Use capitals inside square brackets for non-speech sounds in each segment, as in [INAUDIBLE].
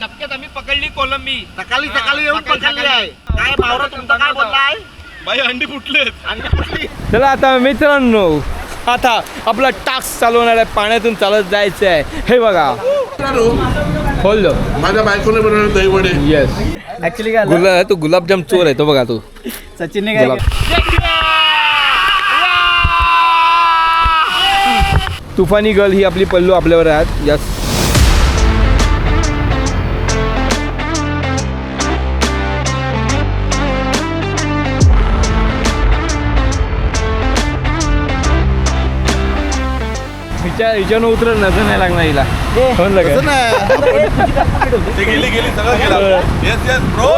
धपक्यात आम्ही पकडली कोलंबी. सकाळी सकाळी येऊन सकाळी- पकडली सकाळी. आहे. काय भावरा तुमचा काय बोलला आहे? बाई अंडी फुटलेत. आणि कुठली? चला आता मित्रांनो आता आपला टास्क चालवणार आहे. पाण्यातून चालत जायचं आहे. हे बघा. खोल माझ्या बायकोने बनवले दही वडे. येस ऍक्च्युली काय गुलाब तो गुलाबजाम चोर आहे तो बघा तो. सचिनने काय गुलाब. तुफानी गर्ल ही आपली पल्लू आपल्यावर आहेत यस हिच्या हिच्यानं उतरत नजर नाही लागणार हिला. समजलं का ते गेली गेली सगळं गेलं येस येस ब्रो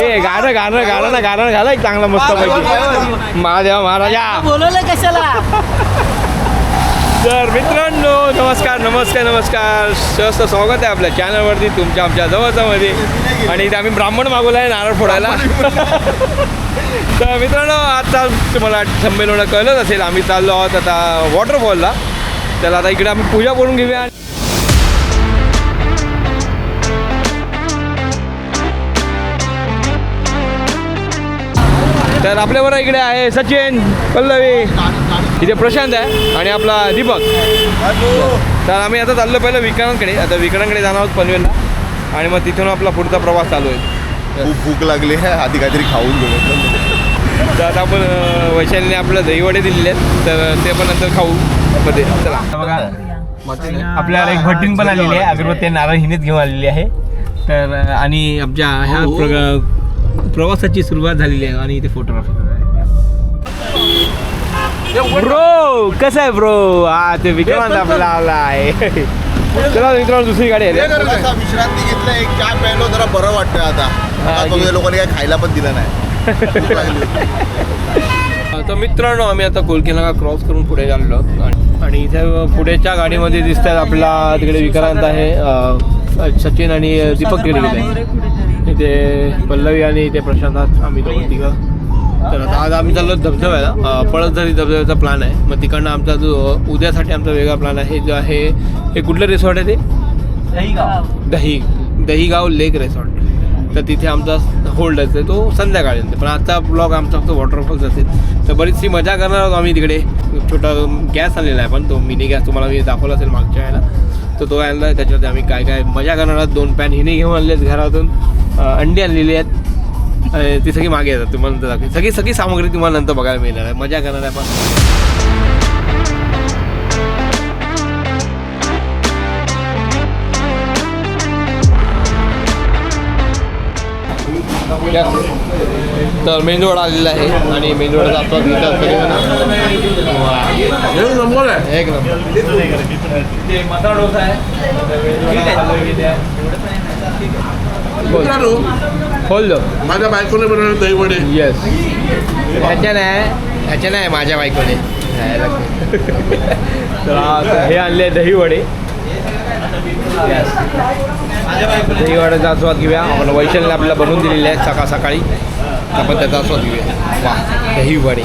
ए गाणं गाणं गाणं ना गाणं घाला एक चांगला मस्त पैकी. महादेवा महाराजा बोलवलं कशाला? तर मित्रांनो नमस्कार नमस्कार नमस्कार. सहस्त स्वागत आहे आपल्या चॅनलवरती तुमच्या आमच्या जवळच्यामध्ये आणि इथे आम्ही ब्राह्मण मागवला आहे नारळ फोडायला. तर मित्रांनो आता तुम्हाला संमेलनं कळलंच असेल आम्ही चाललो आहोत आता वॉटरफॉलला तर आता इकडे आम्ही पूजा करून घेऊया तर आपल्याबरोबर इकडे आहे सचिन पल्लवी. इथे प्रशांत आहे आणि आपला दीपक. तर आम्ही आता चाललो पहिलं विक्रांतकडे आता विक्रांतकडे जाणार आहोत पनवेलला. आणि मग तिथून आपला पुढचा प्रवास चालू आहे. खूप भूक लागली. आहे आधी काहीतरी खाऊन घेऊ. तर आता आपण वैशालीने आपलं दहीवडे दिलेले आहेत. तर ते पण नंतर खाऊ. मध्ये चला. बघा आपल्याला एक भट्टीन पण आलेली आहे. अगरबत्ती आणि नारळ हिनेच घेऊन आलेली आहे. तर आणि आमच्या ह्या प्र- प्रवासाची सुरुवात झालेली आहे आणि इथे फोटोग्राफी ब्रो कसं आहे ब्रो हा ते विक्रांत आपला आला आहे. चला मित्रांनो दुसरी गाडी आहे. विश्रांती घेतला एक चहा प्यायलो जरा बरं वाटतंय आता. लोकांनी काय खायला पण दिलं नाही. [LAUGHS] तर मित्रांनो आम्ही आता कोलकेनाका क्रॉस करून पुढे चाललो आणि- इथे पुढेच्या गाडीमध्ये दिसतात आपला तिकडे विक्रांत आहे सचिन आणि दीपक तिकडे गेले इथे पल्लवी आणि इथे प्रशांत आहात आम्ही दोघं तिघं. तर आता आज आम्ही चाललो धबधब्याला. पळसधरी धबधब्याचा प्लॅन आहे. मग तिकडनं आमचा जो उद्यासाठी आमचा वेगळा प्लॅन आहे जो आहे हे कुठलं रिसॉर्ट आहे ते? दही दहीगाव लेक रिसॉर्ट तर तिथे आमचा होल्ड असते तो संध्याकाळी असते पण आजचा ब्लॉग आमचा फक्त वॉटरफॉल्स असेल. तर बरीचशी मजा करणार आहोत आम्ही तिकडे. छोटा गॅस आणलेला आहे पण तो मिनी गॅस तुम्हाला मी दाखवला असेल मागच्या वेळेला. तर तो आणला त्याच्यात आम्ही काय काय मजा करणार आहोत. दोन पॅन हिने घेऊन आणले आहेत घरातून. अंडी आणलेली आहेत. ती सगळी मागे येतात तुम्हाला नंतर दाखवेन. सगळी सगळी सामग्री तुम्हाला नंतर बघायला मिळणार आहे. मजा करणार आहे पण तर मेंदूवडा आलेला आहे आणि सगळेजण. वा. हे नंबर आहे. एक नंबर. डोसा आहे खोल माझ्या बायकोने बनवले दही वडे. येस ह्याच्या नाही ह्याच्या नाही माझ्या बायकोने. [LAUGHS] तर हे आणले दही वडे Yes. दही वड्याचा आस्वाद घेऊया. आपण वैशालीने आपल्याला बनवून दिलेले आहेत सकाळ सकाळी. आपण त्याचा आस्वाद घेऊया. वा दही वडे.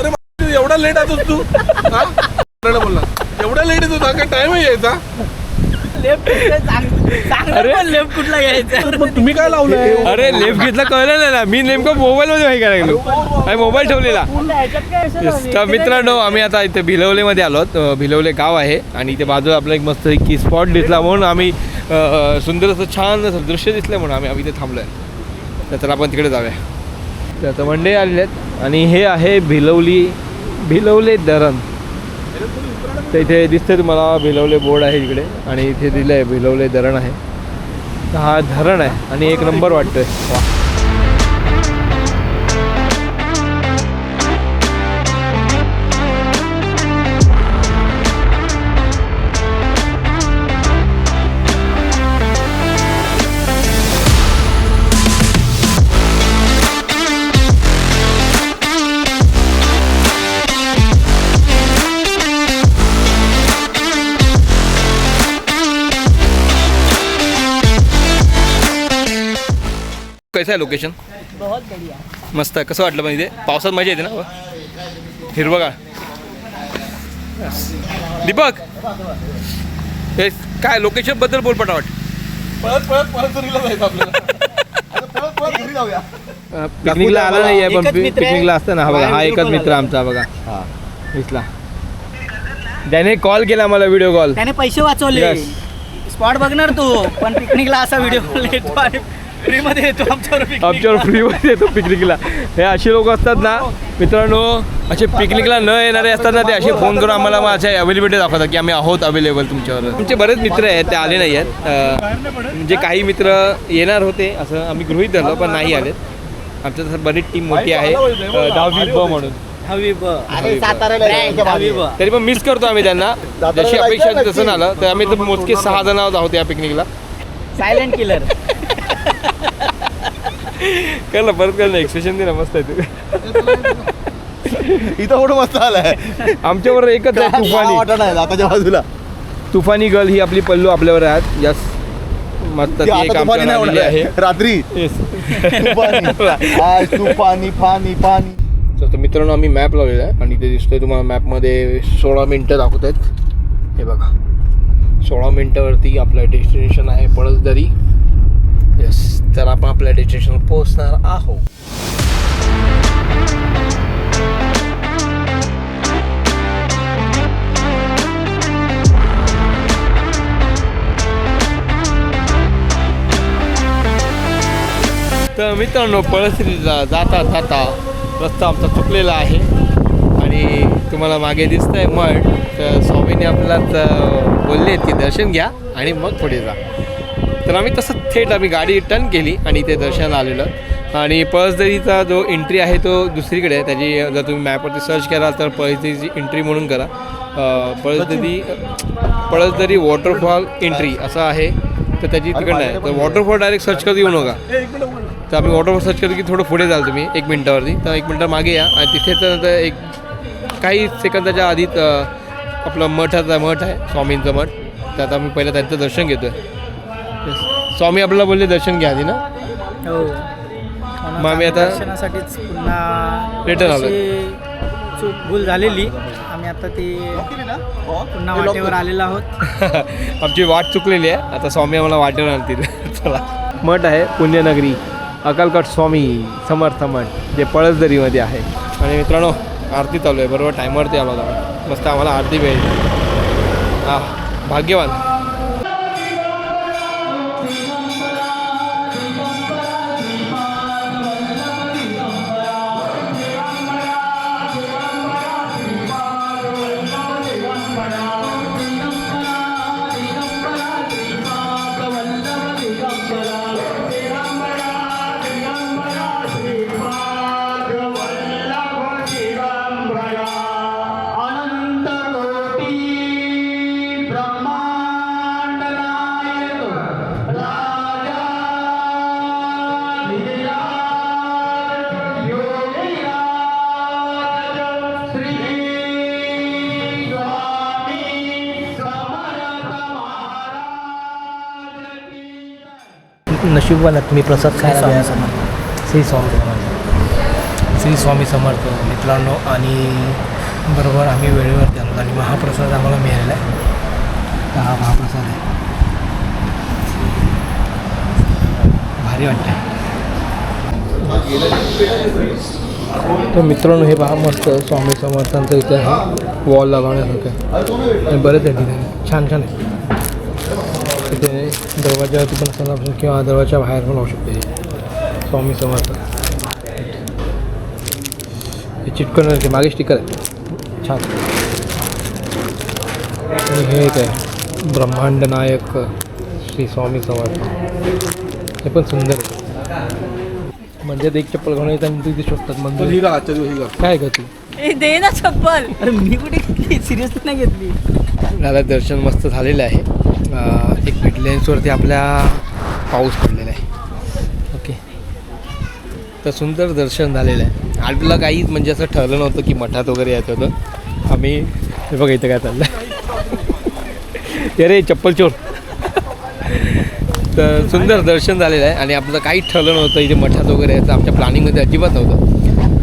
अरे एवढा लेट येतोस तू? हा? बोलला. एवढा लेट येतो का टाइम यायचा? लेफ्ट कुठला घ्यायचा? मग तुम्ही काय लावलंय? अरे लेफ्ट घेतला कळलं नाही ना मी नेमकं मोबाईलमध्ये हे करायला गेलो. आणि मोबाईल ठेवलेला. तर मित्रांनो आम्ही आता इथे भिलवलेमध्ये आलो आहोत. अं, भिलवले गाव आहे आणि इथे बाजूला आपला एक मस्त की स्पॉट दिसला म्हणून आम्ही सुंदर असं छान असं दृश्य दिसलं म्हणून आम्ही आम्ही इथे थांबलो आहे तर चला आपण तिकडे जाऊया. तर आता मंडई आलेले आहेत आणि हे आहे भिलवली भिलवले धरण. तर इथे दिसते तुम्हाला भिलवले बोर्ड आहे इकडे आणि इथे दिलं आहे भिलवले धरण आहे. हा धरण आहे आणि एक नंबर वाटतोय. वा कसं आहे लोकेशन बहुत बढ़िया। मस्त आहे कसं वाटलं पण इथे? पावसात मजा येते ना? हिरवगाळ दीपक! हे काय लोकेशनबद्दल बोल पटावाट पळत पळत पळत तरीला जायचं आपल्याला. आता पळत पळत घरी जाऊया. अं, पिकनिकला आला नाही आहे पण. पिकनिकला असतं ना हा बघा हा एकच मित्र आमचा बघा. हा. दिसला. त्याने कॉल केला मला व्हिडिओ कॉल त्याने पैसे वाचवले. स्पॉट बघणार तू पण पिकनिकला असा व्हिडिओ कॉल येतो आणि फ्री मध्ये येतो आमच्यावर picnic. आमच्यावर फ्रीमध्ये येतो पिकनिकला हे असे लोक असतात ना मित्रांनो असे पिकनिकला न येणारे असतात ना ते असे फोन करून आम्हाला मग असे अवेलेबिलिटी दाखवतात की आम्ही आहोत अवेलेबल तुमच्यावर. आमचे बरेच मित्र आहेत ते आले नाही आहेत अं, म्हणजे काही मित्र येणार होते असं आम्ही गृहीत धरलो पण नाही आलेत. आमच्या तसं बरीच टीम मोठी आहे. अं, दहावी ब म्हणून. दहावी ब. अरे साताऱ्याला Brand, यायच्या दहावी मागे. ब तरी पण मिस करतो आम्ही त्यांना. जशी अपेक्षा होती तसं झालं तर आम्ही तर मोजके सहा जण आहोत या पिकनिकला सायलेंट किलर [LAUGHS] कर ना परत ना एक्सप्रेशन दे ना मस्त आहे ते. [LAUGHS] इथं कुठं मस्त आलाय. आमच्याबरोबर एकच आहे तुफानी. आहे दाताच्या बाजूला? तुफानी गर्ल ही आपली पल्लू आपल्यावर आहेत यस मस्त ती ती एक आता तुफानी नाही आमच्यावर आलेली आहे. रात्री? Yes. तुफानी. आज तुफानी पाणी पाणी तर मित्रांनो आम्ही मॅप लावलेला आहे. आणि ते दिसतोय तुम्हाला मॅपमध्ये सोळा मिनटं दाखवत आहेत. हे बघा. सोळा मिनटावरती आपलं डेस्टिनेशन आहे पळसदरी. तर आपण आपल्या डेस्टिनेशनवर पोहोचणार आहोत. तर मित्रांनो पळसरीला जाता जाता रस्ता आमचा चुकलेला आहे. आणि तुम्हाला मागे दिसत आहे मठ. तर स्वामीने आपल्याला बोलले की दर्शन घ्या आणि मग पुढे जा. तर आम्ही तसं थेट आम्ही गाडी टर्न केली आणि ते दर्शनाला आलेलं. आणि पळसदरीचा जो एंट्री आहे तो दुसरीकडे आहे. त्याची जर तुम्ही मॅपवरती सर्च कराल तर पळसदरीची एंट्री म्हणून करा. पळसदरी पळसदरी वॉटरफॉल एंट्री असं आहे. तर त्याची तिकडनं आहे. तर वॉटरफॉल डायरेक्ट सर्च करत येऊ नका. तर आम्ही वॉटरफॉल सर्च केलं की थोडं पुढे जाल तुम्ही एक मिनटावरती. तर एक मिनटं मागे या. आणि तिथे तर एक काही सेकंदाच्या आधीच आपलं मठाचा मठ आहे स्वामींचं मठ. तर आता आम्ही पहिलं त्यांचं दर्शन घेतो आहे स्वामी आपल्याला बोलले दर्शन घ्या आधी ना. हो. मग आम्ही आता दर्शनासाठीच पुन्हा Return आलोय. थोडीशी चूक भूल झालेली. आम्ही आता ती पुन्हा वाटेवर आलेलो आहोत. [LAUGHS] आमची वाट चुकलेली आहे. आता स्वामी आम्हाला वाटेवर आणतील. [LAUGHS] चला. मठ आहे पुण्यनगरी. अकालकट स्वामी समर्थ मठ जे पळसदरीमध्ये आहे. आणि मित्रांनो आरती चालू आहे. बरोबर टायमवरती आम्हाला. मस्त आम्हाला आरती मिळेल. हा भाग्यवान. नशीबवाला तुम्ही प्रसाद खायला मिळाला. श्री स्वामी समर्थ. श्री स्वामी समर्थ मित्रांनो आणि बरोबर आम्ही वेळेवरती आलो आणि महाप्रसाद आम्हाला मिळालेला आहे. हा महाप्रसाद आहे. भारी वाटतं तर मित्रांनो हे पहा मस्त स्वामी समर्थांचं इथे आहे. वॉल लावण्यासारखं आहे. आणि बरेच आहे ठिकाणी. छान छान आहे. दरवाजावरती पण शकतो किंवा दरवाजा बाहेर पण लावू शकतो. हे स्वामी समर्थ. हे चिटकवण्याचे मागे स्टिकर आहे. छान. आणि हे एक आहे. ब्रह्मांड नायक श्री स्वामी समर्थ. हे पण सुंदर आहे. म्हणजे एक चप्पल घालून येतात आणि तिथे शोधतात तर मंदिर ही काय का तू दे ना चप्पल. अरे मी कुठे [LAUGHS] सिरियसली नाही घेतली. दर्शन मस्त झालेलं आहे. एक मिड लेन्सवरती आपल्या पाऊस पडलेला आहे. ओके. तर सुंदर दर्शन झालेलं आहे. आपल्याला काहीच म्हणजे असं ठरलं नव्हतं की मठात वगैरे यायचं होतं. आम्ही हे बघा इथं काय चाललं अरे चप्पल चोर. तर सुंदर दर्शन झालेलं आहे आणि आपलं काहीच ठरलं नव्हतं इथे मठात वगैरे यायचं. आमच्या प्लॅनिंगमध्ये अजिबात नव्हतं.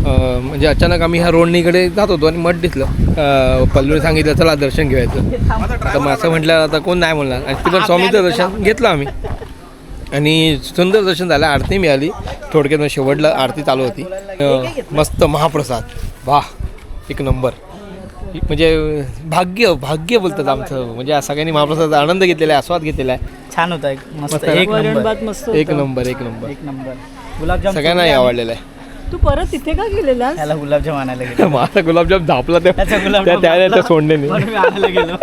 म्हणजे अचानक आम्ही ह्या रोडनीकडे जात होतो आणि मठ दिसलं. पल्लूने सांगितलं चला दर्शन घ्यायचं आता मग असं म्हटलं आता कोण नाही म्हणणार आणि तिथं स्वामीचं दर्शन घेतलं आम्ही. आणि सुंदर दर्शन झालं आरती मिळाली. थोडक्यात मग शेवटला आरती चालू होती. मस्त महाप्रसाद. वा एक नंबर. म्हणजे भाग्य भाग्य बोलतात आमचं. म्हणजे सगळ्यांनी महाप्रसादाचा आनंद घेतलेला आहे आस्वाद घेतलेला आहे. छान होता एक? नंबर. एक. नंबर एक नंबर. एक नंबर गुलाबजाम सगळ्यांनाही आवडलेलं आहे. तू परत तिथे का गेलेला त्याला गुलाबजाम आणायला गेलो. [LAUGHS] माझा गुलाबजाम झापला त्या त्याचा त्या गुलाबजाम त्या- त्या झापला. सोडण्याने म्हणून मी आणायला गेलो.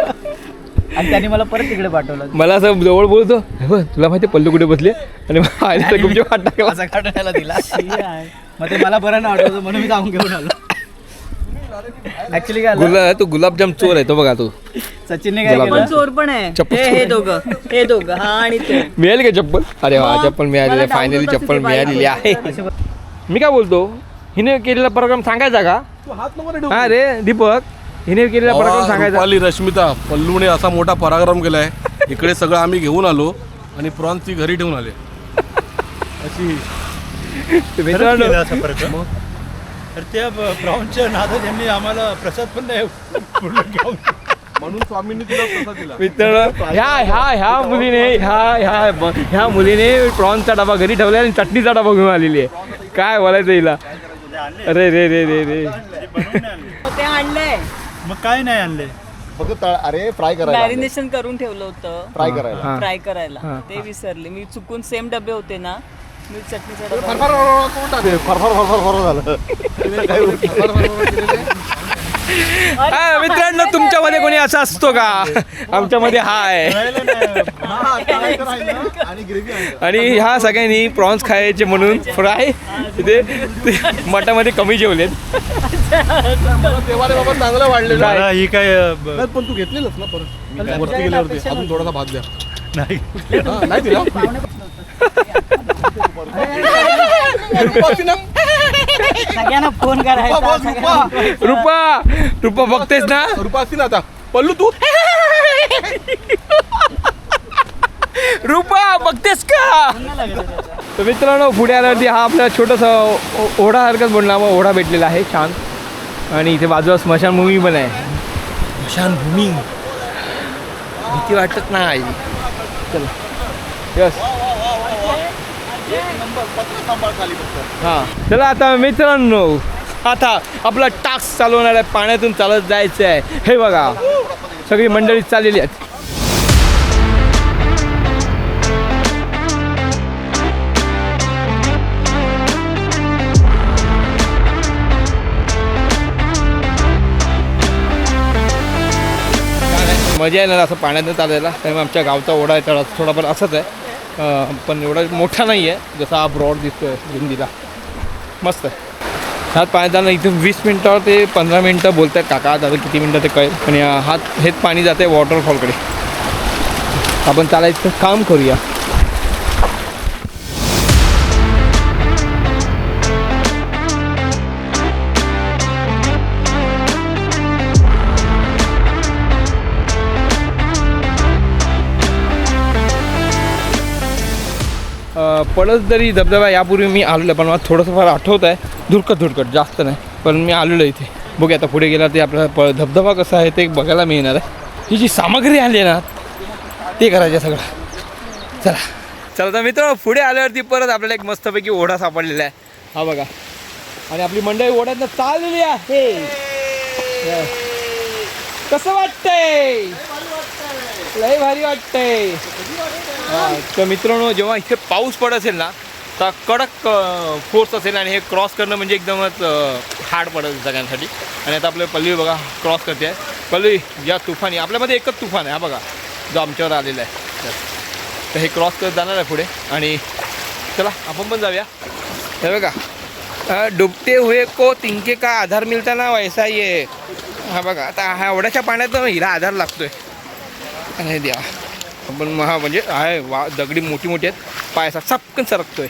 आणि त्यांनी मला परत तिकडे पाठवलं. मला असं जवळ बोलतो "हे बघ, तुला माहिती पल्लू कुठे बसले आणि मग आईने तर गुपचूप हात टाकला. असं काढून त्याला दिला. मग ते मला बरं नाही वाटत म्हणून मी जाऊन घेऊन आलो. ऍक्च्युली काय झालं? गुला तो गुलाबजाम चोर आहे तो बघा तो. सचिनने काय गुलाबजाम. पण चोर पण आहे. चप्पल हे. हे दोघं हे दोघं हा आणि ते. मिळाली का चप्पल? अरे वा चप्पल मिळालेली मला फायनली चप्पल मिळालेली आहे. असे मी काय बोलतो? हिने केलेला प्रोग्राम सांगायचा का? तू हात नको रे हा रे दीपक. हिने केलेला प्रोग्राम सांगायचा. रुपाली रश्मिता पल्लूने असा मोठा पराक्रम केलाय. इकडे सगळं आम्ही घेऊन आलो आणि प्रॉन्स ती घरी ठेवून आले. अशी. मित्रांनो तर त्या ब्राऊनच्या नादात त्यांनी आम्हाला प्रसाद पण नाही म्हणून स्वामींनी तिला प्रसाद दिला मित्रांनो ह्या ह्या ह्या मुलीने ह्या ह्या ह्या मुलीने प्रॉन्सचा डबा घरी ठेवला आणि चटणीचा डबा घेऊन आलेली आहे काय बोलायचं हिला अरे रे रे रे रे ते आणलंय मग काय नाही आणले फक्त तळ अरे फ्राय करायला मॅरिनेशन करून ठेवलं होतं फ्राय करायला हा. फ्राय हा. करायला ते विसरले मी चुकून सेम डबे होते ना मी चटणीचा डबा फरफर फरफर फरफर झालं हा, मित्रांनो तुमच्यामध्ये कोणी असा असतो का? आमच्यामध्ये हाय. आणि ग्रेव्ही आणि ह्या सगळ्यांनी प्रॉन्स खायचे म्हणून फ्राय ते ते मठामध्ये कमी जेवलेत. चांगलं वाढलेलं आहे ही काय पण तू घेतलेलंच ना परत. वरती गेल्यावरती. अजून थोडासा भात द्या. नाही. हा, दिला. [LAUGHS] सगळ्यांना फोन करायचा सगळ्यांना- रुपा. रुपा बघतेस ना? रुपाची ना आता. पल्लू तू? रुपा बघतेस का? तर मित्रांनो पुढे आल्यावरती हा आपला छोटासा ओ- ओढासारखाच बनला. मग ओढा भेटलेला आहे छान. आणि इथे बाजूला स्मशानभूमी पण आहे. स्मशानभूमी? भीती वाटत नाही. चला. यस. हां. चला आता मित्रांनो आता आपला टास्क चालवणार आहे पाण्यातून चालत जायचं आहे हे बघा सगळी मंडळी चाललेली आहेत. मजा येणार असं पाण्यातून चालायला त्यामुळे आमच्या गावचा ओढा आहे थोडाफार असंच आहे. पण एवढा मोठा नाही आहे जसा हा ब्रॉड दिसतोय रुंदीला मस्त आहे. ह्यात पाण्यात जाणं इथून वीस मिनटावर ते पंधरा मिनटं बोलत आहेत काका आता किती मिनटं ते कळेल. पण हात हेच पाणी जाते वॉटरफॉलकडे आपण चालायचं काम करूया. अ, पळस जरी धबधबा यापूर्वी मी आलेलो आहे, पण मला थोडंसं फार आठवत आहे. धुरकट धुरकट जास्त नाही. पण मी आलेलो आहे इथे. बघूया आता पुढे गेला ते आपला प धबधबा कसा आहे ते बघायला मिळणार आहे. ही जी सामग्री आली आहे ना ते करायचं सगळं. चला. चला तर मित्र पुढे आल्यावरती परत आपल्याला एक मस्तपैकी ओढा सापडलेला आहे. हा बघा. आणि आपली मंडळी ओढ्यातनं चाललेली आहे. कसं वाटतंय? लय भारी वाटतंय. तर मित्रांनो जेव्हा इथे पाऊस पडत असेल ना तर कडक फोर्स असेल आणि हे क्रॉस करणं म्हणजे एकदमच हार्ड पडत सगळ्यांसाठी. आणि आता आपलं पल्लवी बघा क्रॉस करते. आहे पल्लवी या तुफानी आपल्यामध्ये एकच तुफान आहे हा बघा जो आमच्यावर आलेला आहे. तर हे क्रॉस करत जाणार आहे पुढे. आणि चला आपण पण जाऊया. हे बघा डुबते हुए को तिनके का आधार मिळता ना वैसा ये. हा बघा आता हा एवढ्याच्या पाण्यात हिला आधार लागतोय. नाही द्या पण हा म्हणजे आहे वा दगडी मोठी मोठी आहेत. पाय असा चपकन सरकतोय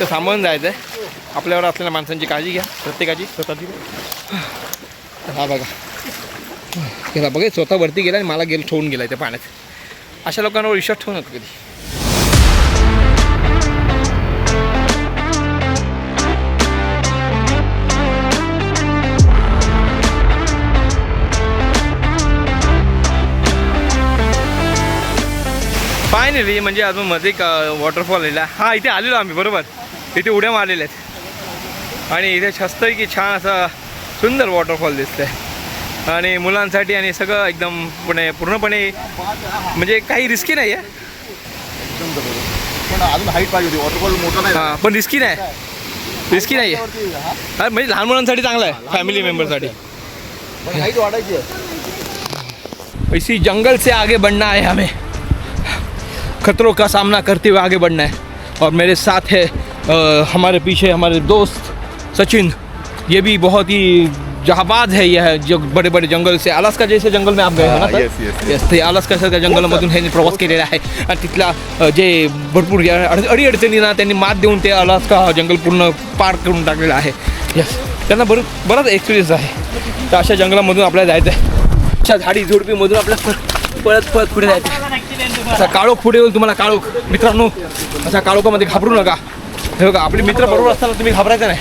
तर सांभाळून जायचं आहे आपल्यावर असलेल्या माणसांची काळजी घ्या प्रत्येकाची. स्वतःची. हा बघा. गेला बघा स्वतः वरती गेला आणि मला गेलं ठेवून गेला त्या पाण्यात. अशा लोकांवर विश्वास ठेवू नका कधी. फायनली म्हणजे अजून मध्ये एक वॉटरफॉल आलेला हा इथे आलेलो आम्ही बरोबर. इथे उड्या मारलेल्या आहेत. आणि इथे छस्तपैकी छान असा सुंदर वॉटरफॉल दिसतंय. आणि मुलांसाठी आणि सगळं एकदम पुणे पूर्णपणे म्हणजे काही रिस्की नाही आहे पण अजून हाईट पाहिजे होती. वॉटरफॉल मोठा नाही. हां पण रिस्की नाही. रिस्की नाही आहे म्हणजे लहान मुलांसाठी चांगलं आहे फॅमिली मेम्बरसाठी पण हाईट वाढायची आहे. इसी जंगल से आगे बढ़ना है हमें. खतरों का सामना करते हुए आगे बढ़ना है। और मेरे साथ है अ, हमारे पीछे हमारे दोस्त सचिन। ये भी बहुत ही जहाबाज है यह जो बड़े बड़े जंगल से। अलास्का जैसे जंगल में आप गए हो ना yes, yes. येस ते अलास्कासारख्या जंगलामधून ह्यांनी प्रवास केलेला आहे आणि तिथला जे भरपूर अडीअडचणींना त्यांनी मात देऊन ते अलास्का जंगल पूर्ण पार करून टाकलेलं आहे। येस त्यांना बरं बराच एक्सपिरियन्स आहे. तर अशा जंगलामधून आपल्याला जायचं आहे अशा झाडी झुडपीमधून आपल्याला पळत पळत पुढे जायचं असा काळोख पुढे येईल तुम्हाला काळोख. मित्रांनो अशा काळोखामध्ये घाबरू नका. हे बघा आपले मित्र बरोबर असताना तुम्ही घाबरायचं नाही.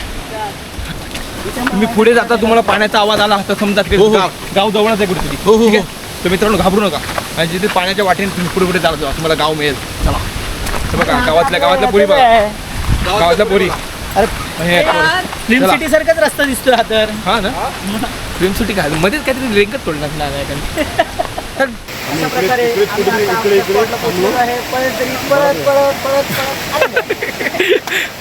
तुम्ही पुढे जाता तुम्हाला पाण्याचा आवाज आला. तर समजा तिकडे गाव गाव जवळच आहे कुठेतरी. हो, हो, ठीक आहे? तर मित्रांनो घाबरू नका. आणि जिथे पाण्याच्या वाटेने तुम्ही पुढे पुढे चालत जा तुम्हाला गाव मिळेल. चला. हे बघा गावातल्या गावातल्या पुरी बघा. गावातल्या पुरी. अरे हे फिल्म. सिटी सारखाच रस्ता दिसतोय हा तर. हा ना? फिल्म सुटी काय? मध्येच काहीतरी रेंगत तोडला अशा प्रकारे आम्ही आता spotला पोहोचलेलो आहे. पळत तरी पळत पळत पळत पळत आलेलो.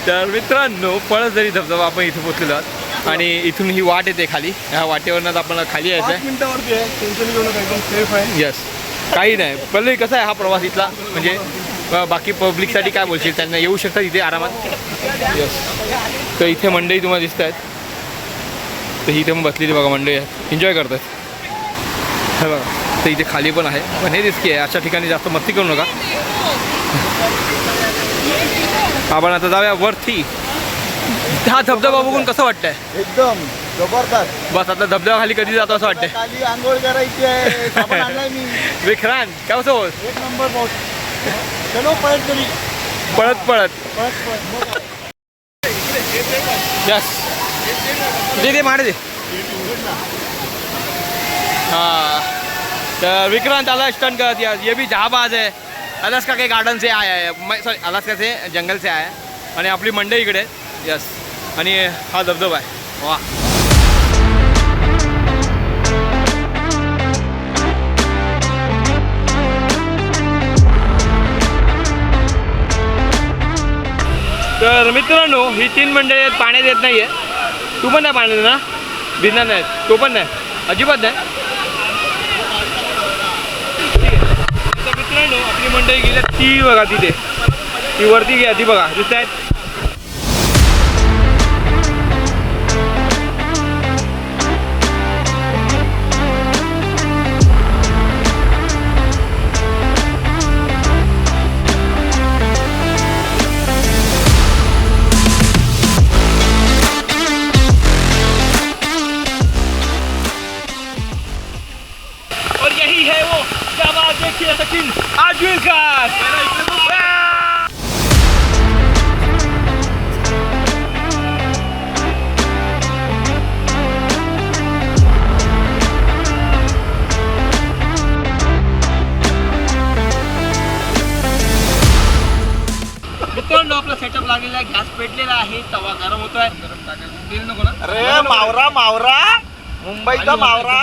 तर मित्रांनो पळसदरी धबधबा आपण इथे पोहोचलेलो आहोत आणि इथून ही वाट येते खाली. ह्या वाटेवरनं आपल्याला खाली यायचं आहे मिनिटावरती आहे. टेन्शन घेऊ नका एकदम सेफ आहे. यस काही नाही. पहिले कसं आहे हा प्रवास इथला? म्हणजे अ, बाकी पब्लिकसाठी काय बोलशील? त्यांना येऊ शकतात इथे आरामात? यस तर इथे मंडई तुम्हाला दिसत आहेत. तर इथे मग बसलेली बघा मंडई आहे एन्जॉय करतात हे बघा. तर इथे खाली पण आहे. पण हे रिस्की आहे. अशा ठिकाणी जास्त मस्ती करू नका. आपण आता जाऊया वरती. हा धबधबा बघून कसं वाटतंय? एकदम जबरदस्त. बस आता धबधबा खाली कधी जातो असं वाटतंय. खाली आंघोळ करायची आहे. [LAUGHS] विक्रांत काय कसं होत एक नंबर चलो पळत तरी पळत पळत. पळत पळत. यस दे दे मार दे. हाँ. तर विक्रांत आला स्टंट करत यार ये भी जहाबाज है। अलास्का के गार्डन से आया है। मैं सॉरी अलास्का से जंगल से आया है। आणि आपली मंडई इकडे। यस आणि हा धबधबा आहे वा तर मित्रांनो ही तीन मंडळी आहेत पाण्यात येत नाही आहे तू पण नाही पाण्यात ना भिजणार नाही तो पण नाही. अजिबात नाही ठीक आहे. तर मित्रांनो आपली मंडळी गेल्या ती बघा तिथे. ती वरती घ्या ती बघा. दिसत आहेत पेटलेला आहे तवा गरम होतोय. गरम टाकायला तेल नको ना. अरे मावरा मावरा. मुंबईचा मावरा.